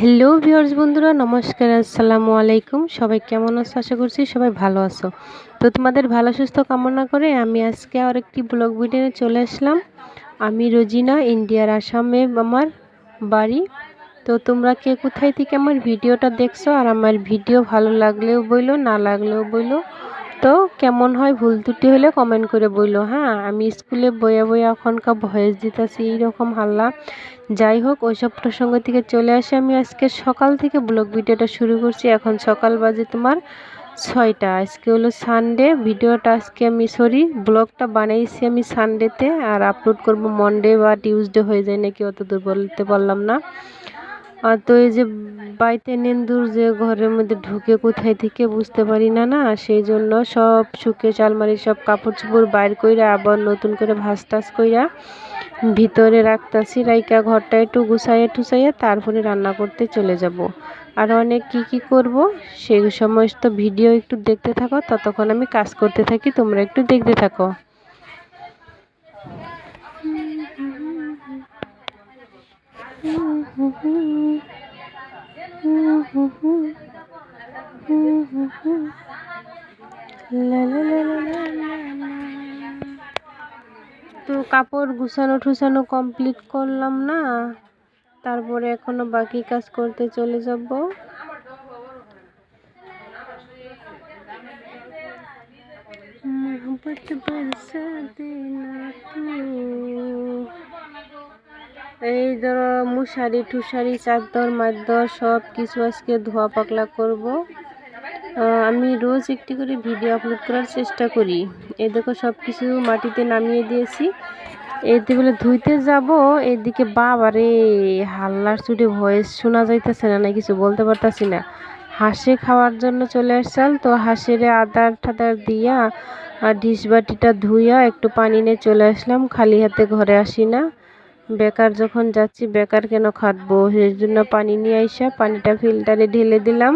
Hello viewers বন্ধুরা, নমস্কার, আসসালামু আলাইকুম। সবাই কেমন আছো? আশা করছি সবাই ভালো আছো। তো তোমাদের ভালো, সুস্থ কামনা করে আমি আজকে আর একটি ব্লগ ভিডিও চলে আসলাম। আমি রোজিনা, ইন্ডিয়ার আসামে আমার বাড়ি। তো তোমরা কে কোথায় থেকে আমার ভিডিওটা দেখছ? আর আমার ভিডিও ভালো লাগলেও বইলো, না লাগলেও বইলো। তো কেমন হয় ভুল ত্রুটি হলে কমেন্ট করে বইলো হ্যাঁ আমি স্কুলে বইয়া বইয়া এখনকার ভয়েস দিতেছি, এইরকম হাল্লা। যাই হোক, ওইসব প্রসঙ্গ থেকে চলে আসে আমি আজকে। সকাল থেকে ব্লগ ভিডিওটা শুরু করছি, এখন সকাল বাজে তোমার ছয়টা। আজকে হলো সানডে ভিডিওটা আজকে আমি সরি ব্লগটা বানাইছি আমি সানডেতে আর আপলোড করব মনডে বা টিউসডে হয়ে যায় নাকি, অত দূর বলতে পারলাম না। আর তো এই যে বাইতে নেন্দুর যে ঘরের মধ্যে ঢুকে কোথায় থেকে বুঝতে পারি না না? সেই জন্য সব শুকে চালমারি সব কাপড় চোপড় বাইর কইরা আবার নতুন করে ভাস টাস কইরা ভিতরে রাখতাছি, রাইকা ঘরটা একটু গুছাইয়া টুসাইয়া তারপরে রান্না করতে চলে যাব। আর অনেক কি কি করব সেই সমস্ত ভিডিও একটু দেখতে থাকো, ততক্ষণ আমি কাজ করতে থাকি, তোমরা একটু দেখতে থাকো। লা তো কাপড় গুছানো টুসানো কমপ্লিট করলাম না। তারপরে এখনও বাকি কাজ করতে চলে যাব। এই ধরো মুশারি টুসারি চাদর, মাদর, সব কিছু আজকে ধোয়া পাকলা করব। আমি রোজ একটি করে ভিডিও আপলোড করার চেষ্টা করি। এই দেখো সব কিছু মাটিতে নামিয়ে দিয়েছি। এদিকে ধুইতে যাব, এদিকে বাবারে হাল্লার চুটে ভয়েস শোনা যাইতেছে না না কিছু বলতে পারতাছি না। হাঁসে খাওয়ার জন্য চলে আসছাল, তো হাঁসের আদার ঠাদার দিয়া আর ডিশ বাটিটা ধুইয়া একটু পানি নিয়ে চলে আসলাম, খালি হাতে ঘরে আসি না। বেকার যখন যাচ্ছি, বেকার কেন খাটবো? সেই জন্য পানি নিয়ে আইসা পানিটা ফিল্টারে ঢেলে দিলাম।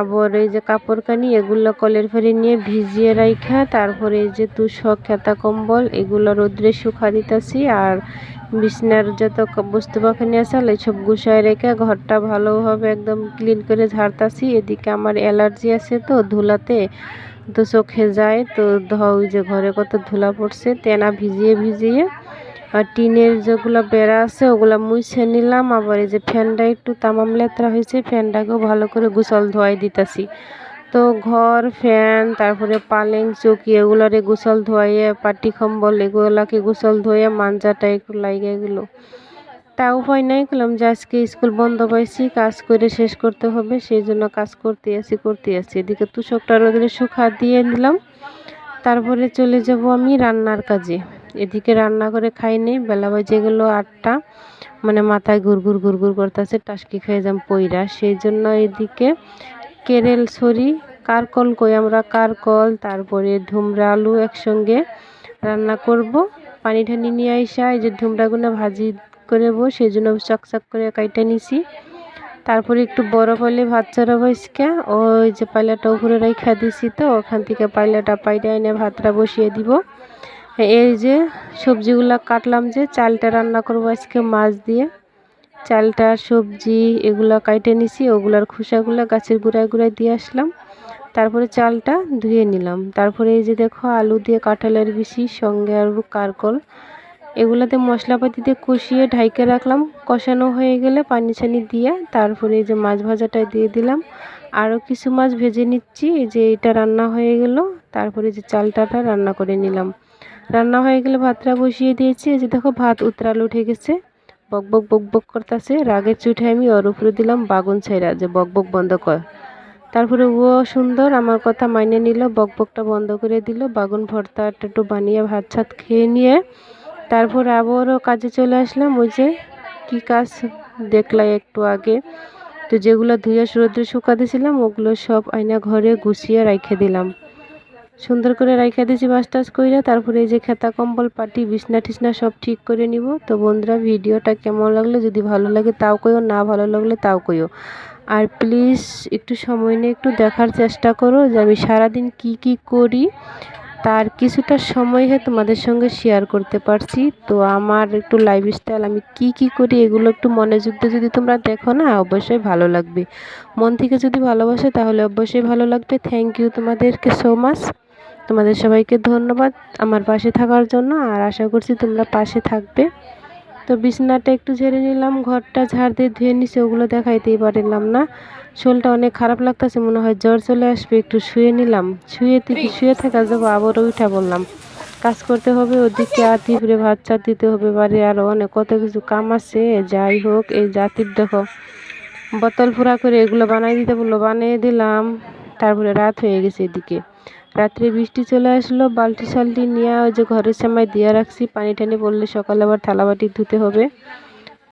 আবার এই যে কাপড় কানি, এগুলো কলের ফেরি নিয়ে ভিজিয়ে রাইখা, তারপরে এই যে তুষক, খেতা কম্বল, এগুলো রোদ্রে শুকা দিতেছি আর বিছনার যত বস্তু বাখানি আছে এইসব গুছায় রেখে ঘরটা ভালোভাবে একদম ক্লিন করে ঝাড়তাছি। এদিকে আমার অ্যালার্জি আছে তো, ধুলাতে তো চোখে যায়। তো ওই যে ঘরে কত ধুলা পড়ছে, তেনা ভিজিয়ে ভিজিয়ে আর টিনের যেগুলো বেড়া আছে, ওগুলো মুছে নিলাম। আবার এই যে ফ্যানটা একটু তামাম লেতরা হয়েছে, ফ্যানটাকেও ভালো করে গুছল ধোয়াই দিতেছি। তো ঘর, ফ্যান, তারপরে পালেং, চৌকি, এগুলারে গুছল ধোয়াইয়ে পাটি কম্বল এগুলাকে গুছল ধোয়ে মাঞ্জাটা একটু লাইগে গেলো। তা উপায় নাই করলাম যে আজকে স্কুল বন্ধ পাইছি, কাজ করে শেষ করতে হবে, সেই জন্য কাজ করতে আসি করতে আসি এদিকে তুষকটা রোদে শুকা দিয়ে নিলাম তারপরে চলে যাব আমি রান্নার কাজে। এদিকে রান্না করে খাইনি, বেলা বাজে গেলো আটটা। মানে মাথায় ঘুরঘুর ঘুরঘুর করতেছে, টাসকি খেয়ে যাম পইরা সেই জন্য এদিকে কেরেল সরি কারকল কই, আমরা কারকল, তারপরে ধুমরা আলু একসঙ্গে রান্না করব। পানি ঠানি নিয়ে আইসা, এই যে ধুমরাগুলো ভাজি করব সেই জন্য চকচক করে কাইটা নিছি। তারপরে একটু বরফ হলে ভাত চড়া ভাইসকা ওই যে পাইলাটা উপরে রাইখা দিছি তো, ওখান থেকে পাইলাটা পাইটা এনে ভাতটা বসিয়ে দিব। এই যে সবজিগুলো কাটলাম যে, চালটা রান্না করব আজকে মাছ দিয়ে। চালটা, সবজি এগুলো কাইটে নিছি, ওগুলার খোসাগুলো গাছের গুঁড়ায় গুঁড়ায় দিয়ে আসলাম। তারপরে চালটা ধুয়ে নিলাম। তারপরে এই যে দেখো, আলু দিয়ে কাঁঠালের বিশি সঙ্গে আর কারকল। এগুলাতে মশলাপাতি দিয়ে কষিয়ে ঢাইকে রাখলাম। কষানো হয়ে গেলে পানি ছানি দিয়ে তারপরে এই যে মাছ ভাজাটা দিয়ে দিলাম। আরও কিছু মাছ ভেজে নিচ্ছি। এই যে এটা রান্না হয়ে গেল। তারপরে যে চালটাটা রান্না করে নিলাম। রান্না হয়ে গেলে ভাতটা বসিয়ে দিয়েছি। এই যে দেখো ভাত উতরাল উঠে গেছে। বক বক বক বক করতেছে। রাগের চুঠে আমি ওর উপরে দিলাম, বাগুন ছাইরা যে বক বক বন্ধ কর। তারপরে ও সুন্দর আমার কথা মাইনে নিল, বক, বকটা বন্ধ করে দিল। বাগুন ভর্তা একটু বানিয়ে ভাত ছাত খেয়ে নিয়ে তারপর আবারও কাজে চলে আসলাম। ওই যে কী কাজ দেখলাই একটু আগে। তো যেগুলো ধুয়ে রোদ্রে শুকা দিয়েছিলাম ওগুলো সব আয়না ঘরে গুছিয়ে রাইখে দিলাম। সুন্দর করে রাইখা দিয়েছি বাস টাস কইরা, তারপরে এই যে খেতা, কম্বল, পাটি, বিছনা টিছনা সব ঠিক করে নিব। তো বন্ধুরা, ভিডিওটা কেমন লাগল? যদি ভালো লাগে তাও কইও, না ভালো লাগলে তাও কইও। আর প্লিজ একটু সময় নিয়ে একটু দেখার চেষ্টা করো যে আমি সারাদিন কি কি করি। তার কিছুটা সময় তোমাদের সঙ্গে শেয়ার করতে পারছি। তো আমার একটু লাইফস্টাইল আমি কি কি করি এগুলো একটু মনোযোগ দিয়ে যদি তোমরা দেখো না, অবশ্যই ভালো লাগবে। মন থেকে যদি ভালোবাসে তাহলে অবশ্যই ভালো লাগবে। থ্যাংক ইউ তোমাদেরকে সো মাচ তোমাদের সবাইকে ধন্যবাদ আমার পাশে থাকার জন্য আর আশা করছি তোমরা পাশে থাকবে। তো বিছনাটা একটু ঝেড়ে নিলাম ঘরটা ঝাড় দিয়ে ধুয়ে নিছে ওগুলো দেখাইতেই পারলাম না। শোলটা অনেক খারাপ লাগতেছে মনে হয় জ্বর চলে আসবে একটু শুয়ে নিলাম। শুয়ে থেকে শুয়ে থাকা যাব আবারও উঠা বললাম। কাজ করতে হবে ওদিকে ফিরে ভাত চাত দিতে হবে বাড়ি আরও অনেক কত কিছু কাম আছে যাই হোক এই জাতির দেখো বোতল ফুরা করে এগুলো বানাই দিতে বলল বানিয়ে দিলাম তারপরে রাত হয়ে গেছে এদিকে। রাত্রে বৃষ্টি চলে আসলো বালতি সালটি নিয়ে ওই যে ঘরের সামনে দিয়ে রাখছি পানি টানি পড়লে সকালে আবার থালা বাটি ধুতে হবে।